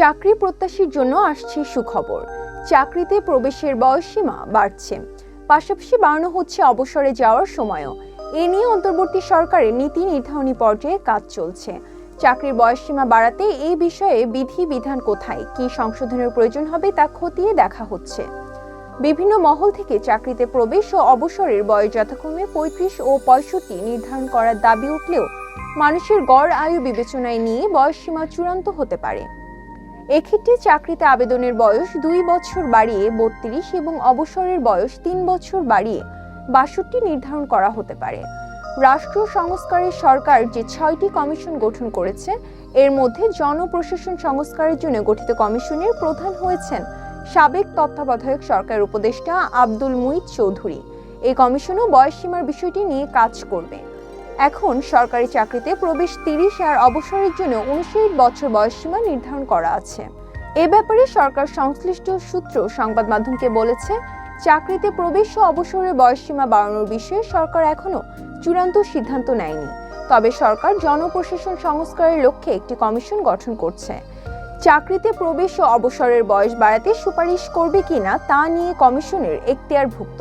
চাকরি প্রত্যাশীর জন্য আসছে সুখবর। চাকরিতে প্রবেশের বয়সসীমা বাড়ছে। পাশাপাশি বাড়ানো হচ্ছে অবসরে যাওয়ার সময়ও। এ নিয়ে অন্তর্বর্তী সরকারের নীতি নির্ধারণী পর্যায়ে কাজ চলছে। চাকরির বয়সসীমা বাড়াতে এই বিষয়ে বিধি বিধান কোথায়? কি সংশোধনের প্রয়োজন হবে তা খতিয়ে দেখা হচ্ছে। বিভিন্ন মহল থেকে চাকরিতে প্রবেশ ও অবসরের বয়স যথাক্রমে পঁয়ত্রিশ ও পঁয়ষট্টি নির্ধারণ করার দাবি উঠলেও মানুষের গড় আয়ু বিবেচনায় নিয়ে বয়সসীমা চূড়ান্ত হতে পারে। এক্ষেত্রে চাকরিতে আবেদনের বয়স দুই বছর বাড়িয়ে বত্রিশ এবং অবসরের বয়স তিন বছর বাড়িয়ে বাষট্টি নির্ধারণ করা হতে পারে। রাষ্ট্র সংস্কারের সরকার যে ছয়টি কমিশন গঠন করেছে, এর মধ্যে জনপ্রশাসন সংস্কারের জন্য গঠিত কমিশনের প্রধান হয়েছেন সাবেক তত্ত্বাবধায়ক সরকার উপদেষ্টা আব্দুল মুইত চৌধুরী। এই কমিশনও বয়সসীমার বিষয়টি নিয়ে কাজ করবে। এখন সরকারি চাকরিতে প্রবেশ তিরিশ আর অবসরের জন্য উনষাট বছর বয়সসীমা নির্ধারণ করা আছে। এ ব্যাপারে সরকার সংশ্লিষ্ট সূত্র সংবাদ মাধ্যমকে বলেছে, চাকরিতে প্রবেশ ও অবসরের বয়সসীমা বাড়ানোর বিষয়ে সরকার এখনও চূড়ান্ত সিদ্ধান্ত নেয়নি। তবে সরকার জনপ্রশাসন সংস্কারের লক্ষ্যে একটি কমিশন গঠন করছে। চাকরিতে প্রবেশ ও অবসরের বয়স বাড়াতে সুপারিশ করবে কিনা তা নিয়ে কমিশনের এখতিয়ারভুক্ত।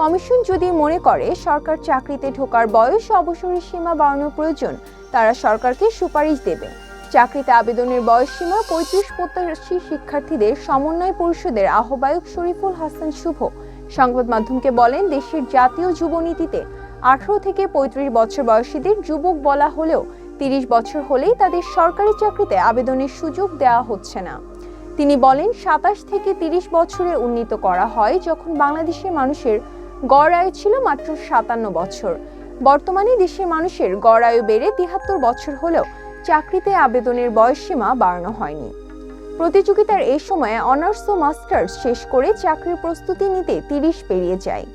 কমিশন যদি মনে করে সরকার চাকরিতে ঢোকার বয়স অবসরের সীমা বাড়ানোর প্রয়োজন, তারা সরকারকে সুপারিশ দেবে। চাকরিতে আবেদনের বয়স সীমা পঁয়ত্রিশ প্রত্যাশী শিক্ষার্থীদের সমন্বয় পরিষদের আহ্বায়ক শরীফুল হাসান শুভ। সংবাদ মাধ্যমকে বলেন, দেশের জাতীয় যুবনীতিতে আঠারো থেকে পঁয়ত্রিশ বছর বয়সীদের যুবক বলা হলেও তিরিশ বছর হলেই তাদের সরকারি চাকরিতে আবেদনের সুযোগ দেওয়া হচ্ছে না। তিনি বলেন, সাতাশ থেকে তিরিশ বছরে উন্নীত করা হয় যখন বাংলাদেশের মানুষের গড় আয়ু ছিল মাত্র সাতান্ন বছর। বর্তমানে দেশের মানুষের গড় আয়ু বেড়ে তিহাত্তর বছর হলেও চাকরিতে আবেদনের বয়সসীমা বাড়ানো হয়নি। প্রতিযোগিতার এই সময়ে অনার্স ও মাস্টার্স শেষ করে চাকরির প্রস্তুতি নিতে তিরিশ পেরিয়ে যায়।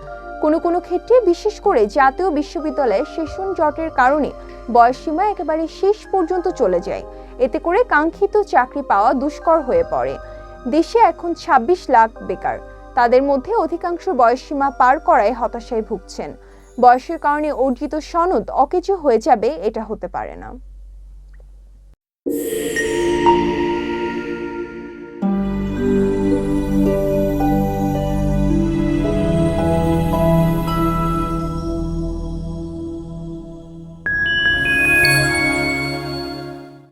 কোনো কোনো ক্ষেত্রে, বিশেষ করে জাতীয় বিশ্ববিদ্যালয়ে সেশন জটের কারণে বয়সসীমা একেবারে শেষ পর্যন্ত চলে যায়। এতে করে কাঙ্ক্ষিত চাকরি পাওয়া দুষ্কর হয়ে পড়ে। দেশে এখন ২৬ লাখ বেকার। তাদের মধ্যে অধিকাংশ বয়সসীমা পার করায় হতাশায় ভুগছেন। বয়সের কারণে অর্জিত সনদ অকেজো হয়ে যাবে, এটা হতে পারে না।